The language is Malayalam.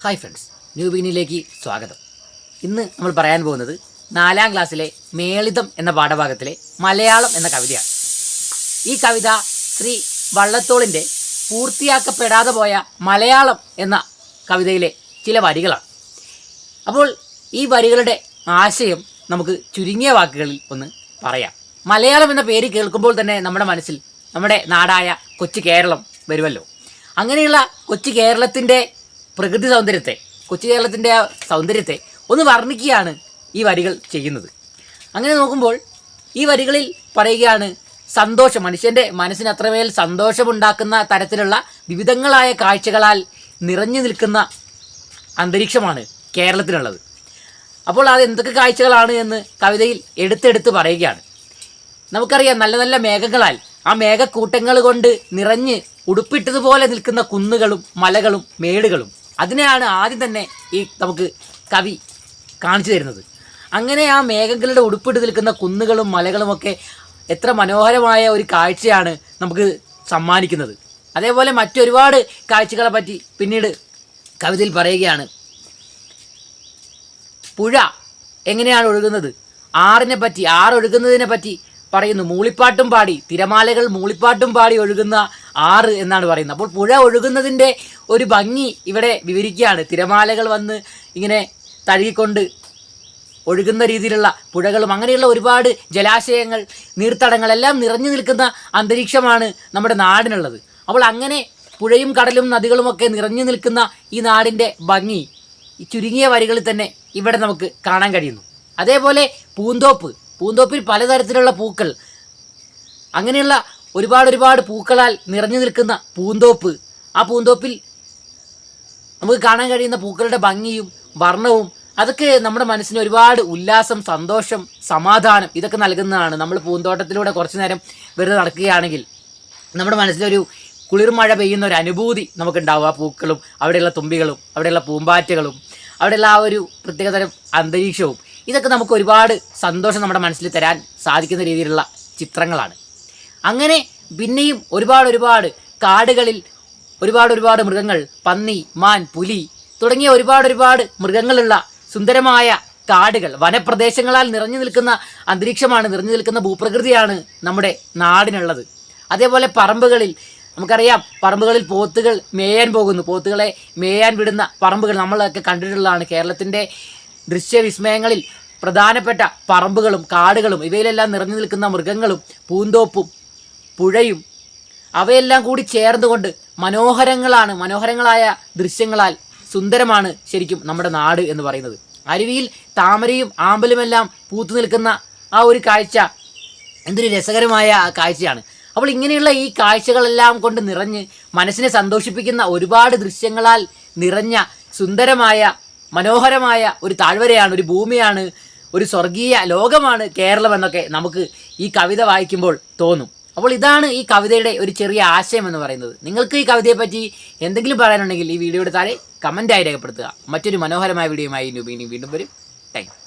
ഹായ് ഫ്രണ്ട്സ് ന്യൂ ബിഗിനിലേക്ക് സ്വാഗതം. ഇന്ന് നമ്മൾ പറയാൻ പോകുന്നത് നാലാം ക്ലാസ്സിലെ മേളിതം എന്ന പാഠഭാഗത്തിലെ മലയാളം എന്ന കവിതയാണ്. ഈ കവിത ശ്രീ വള്ളത്തോളിന്റെ പൂർത്തിയാക്കപ്പെടാതെ പോയ മലയാളം എന്ന കവിതയിലെ ചില വരികളാണ്. അപ്പോൾ ഈ വരികളുടെ ആശയം നമുക്ക് ചുരുങ്ങിയ വാക്കുകളിൽ ഒന്ന് പറയാം. മലയാളം എന്ന പേര് കേൾക്കുമ്പോൾ തന്നെ നമ്മുടെ മനസ്സിൽ നമ്മുടെ നാടായ കൊച്ചു കേരളം വരുമല്ലോ. അങ്ങനെയുള്ള കൊച്ചു കേരളത്തിന്റെ പ്രകൃതി സൗന്ദര്യത്തെ കൊച്ചു കേരളത്തിന്റെ ആ സൗന്ദര്യത്തെ ഒന്ന് വർണിക്കുകയാണ് ഈ വരികൾ ചെയ്യുന്നത്. അങ്ങനെ നോക്കുമ്പോൾ ഈ വരികളിൽ പറയുകയാണ് സന്തോഷം. മനുഷ്യന്റെ മനസ്സിന് അത്രമേൽ സന്തോഷമുണ്ടാക്കുന്ന തരത്തിലുള്ള വിവിധങ്ങളായ കാഴ്ചകളാൽ നിറഞ്ഞു നിൽക്കുന്ന അന്തരീക്ഷമാണ് കേരളത്തിലുള്ളത്. അപ്പോൾ അത് എന്തൊക്കെ കാഴ്ചകളാണ് എന്ന് കവിതയിൽ എടുത്തെടുത്ത് പറയുകയാണ്. നമുക്കറിയാം നല്ല നല്ല മേഘങ്ങളാൽ ആ മേഘക്കൂട്ടങ്ങൾ കൊണ്ട് നിറഞ്ഞ് ഉടുപ്പിട്ടതുപോലെ നിൽക്കുന്ന കുന്നുകളും മലകളും മേടുകളും അതിനെയാണ് ആദ്യം തന്നെ ഈ നമുക്ക് കവി കാണിച്ചു തരുന്നത്. അങ്ങനെ ആ മേഘങ്ങളുടെ ഉടുപ്പിട്ട് നിൽക്കുന്ന കുന്നുകളും മലകളുമൊക്കെ എത്ര മനോഹരമായ ഒരു കാഴ്ചയാണ് നമുക്ക് സമ്മാനിക്കുന്നത്. അതേപോലെ മറ്റൊരുപാട് കാഴ്ചകളെ പറ്റി പിന്നീട് കവിതയിൽ പറയുകയാണ്. പുഴ എങ്ങനെയാണ് ഒഴുകുന്നത്? ആറിനെ പറ്റി ആറൊഴുകുന്നതിനെ പറ്റി പറയുന്നു. മൂളിപ്പാട്ടും പാടി. തിരമാലകൾ മൂളിപ്പാട്ടും പാടി ഒഴുകുന്ന ആറ് എന്നാണ് പറയുന്നത്. അപ്പോൾ പുഴ ഒഴുകുന്നതിന്റെ ഒരു ഭംഗി ഇവിടെ വിവരിക്കുകയാണ്. തിരമാലകൾ വന്ന് ഇങ്ങനെ തഴുകിക്കൊണ്ട് ഒഴുകുന്ന രീതിയിലുള്ള പുഴകളും അങ്ങനെയുള്ള ഒരുപാട് ജലാശയങ്ങൾ നീർത്തടങ്ങൾ എല്ലാം നിറഞ്ഞു നിൽക്കുന്ന അന്തരീക്ഷമാണ് നമ്മുടെ നാടിനുള്ളത്. അപ്പോൾ അങ്ങനെ പുഴയും കടലും നദികളുമൊക്കെ നിറഞ്ഞു നിൽക്കുന്ന ഈ നാടിന്റെ ഭംഗി ഈ ചുരുങ്ങിയ വരികളിൽ തന്നെ ഇവിടെ നമുക്ക് കാണാൻ കഴിയുന്നു. അതേപോലെ പൂന്തോപ്പ്. പൂന്തോപ്പിൽ പലതരത്തിലുള്ള പൂക്കൾ. അങ്ങനെയുള്ള ഒരുപാട് ഒരുപാട് പൂക്കളാൽ നിറഞ്ഞു നിൽക്കുന്ന പൂന്തോപ്പ്. ആ പൂന്തോപ്പിൽ നമുക്ക് കാണാൻ കഴിയുന്ന പൂക്കളുടെ ഭംഗിയും വർണവും അതൊക്കെ നമ്മുടെ മനസ്സിന് ഒരുപാട് ഉല്ലാസം സന്തോഷം സമാധാനം ഇതൊക്കെ നൽകുന്നതാണ്. നമ്മൾ പൂന്തോട്ടത്തിലൂടെ കുറച്ചു നേരം വെറുതെ നടക്കുകയാണെങ്കിൽ നമ്മുടെ മനസ്സിലൊരു കുളിർമഴ പെയ്യുന്ന ഒരു അനുഭൂതി നമുക്കുണ്ടാവും ആ പൂക്കളും അവിടെയുള്ള തുമ്പികളും അവിടെയുള്ള പൂമ്പാറ്റകളും അവിടെയുള്ള ആ ഒരു പ്രത്യേകതരം അന്തരീക്ഷവും. ഇതൊക്കെ നമുക്ക് ഒരുപാട് സന്തോഷം നമ്മുടെ മനസ്സിൽ തരാൻ സാധിക്കുന്ന രീതിയിലുള്ള ചിത്രങ്ങളാണ്. അങ്ങനെ പിന്നെയും ഒരുപാട് ഒരുപാട് കാടുകളിൽ ഒരുപാട് ഒരുപാട് മൃഗങ്ങൾ പന്നി മാൻ പുലി തുടങ്ങിയ ഒരുപാട് ഒരുപാട് മൃഗങ്ങളുള്ള സുന്ദരമായ കാടുകൾ വനപ്രദേശങ്ങളാൽ നിറഞ്ഞു നിൽക്കുന്ന അന്തരീക്ഷമാണ് നിറഞ്ഞു നിൽക്കുന്ന ഭൂപ്രകൃതിയാണ് നമ്മുടെ നാടിനുള്ളത്. അതേപോലെ പറമ്പുകളിൽ നമുക്കറിയാം പറമ്പുകളിൽ പോത്തുകൾ മേയാൻ പോകുന്നു. പോത്തുകളെ മേയാൻ വിടുന്ന പറമ്പുകൾ നമ്മളൊക്കെ കണ്ടിട്ടുള്ളതാണ്. കേരളത്തിന്റെ ദൃശ്യവിസ്മയങ്ങളിൽ പ്രധാനപ്പെട്ട പറമ്പുകളും കാടുകളും ഇവയിലെല്ലാം നിറഞ്ഞു നിൽക്കുന്ന മൃഗങ്ങളും പൂന്തോപ്പും പുഴയും അവയെല്ലാം കൂടി ചേർന്നുകൊണ്ട് മനോഹരങ്ങളാണ് മനോഹരങ്ങളായ ദൃശ്യങ്ങളാൽ സുന്ദരമാണ് ശരിക്കും നമ്മുടെ നാട് എന്ന് പറയുന്നത്. അരുവിയിൽ താമരയും ആമ്പലുമെല്ലാം പൂത്തു നിൽക്കുന്ന ആ ഒരു കാഴ്ച എന്തൊരു രസകരമായ കാഴ്ചയാണ്. അപ്പോൾ ഇങ്ങനെയുള്ള ഈ കാഴ്ചകളെല്ലാം കൊണ്ട് നിറഞ്ഞ് മനസ്സിനെ സന്തോഷിപ്പിക്കുന്ന ഒരുപാട് ദൃശ്യങ്ങളാൽ നിറഞ്ഞ സുന്ദരമായ മനോഹരമായ ഒരു താഴ്വരയാണ് ഒരു ഭൂമിയാണ് ഒരു സ്വർഗീയ ലോകമാണ് കേരളം എന്നൊക്കെ നമുക്ക് ഈ കവിത വായിക്കുമ്പോൾ തോന്നും. അപ്പോൾ ഇതാണ് ഈ കവിതയുടെ ഒരു ചെറിയ ആശയം എന്ന് പറയുന്നത്. നിങ്ങൾക്ക് ഈ കവിതയെപ്പറ്റി എന്തെങ്കിലും പറയാനുണ്ടെങ്കിൽ ഈ വീഡിയോയുടെ താഴെ കമന്റായി രേഖപ്പെടുത്തുക. മറ്റൊരു മനോഹരമായ വീഡിയോയുമായി വീണ്ടും വരും. താങ്ക്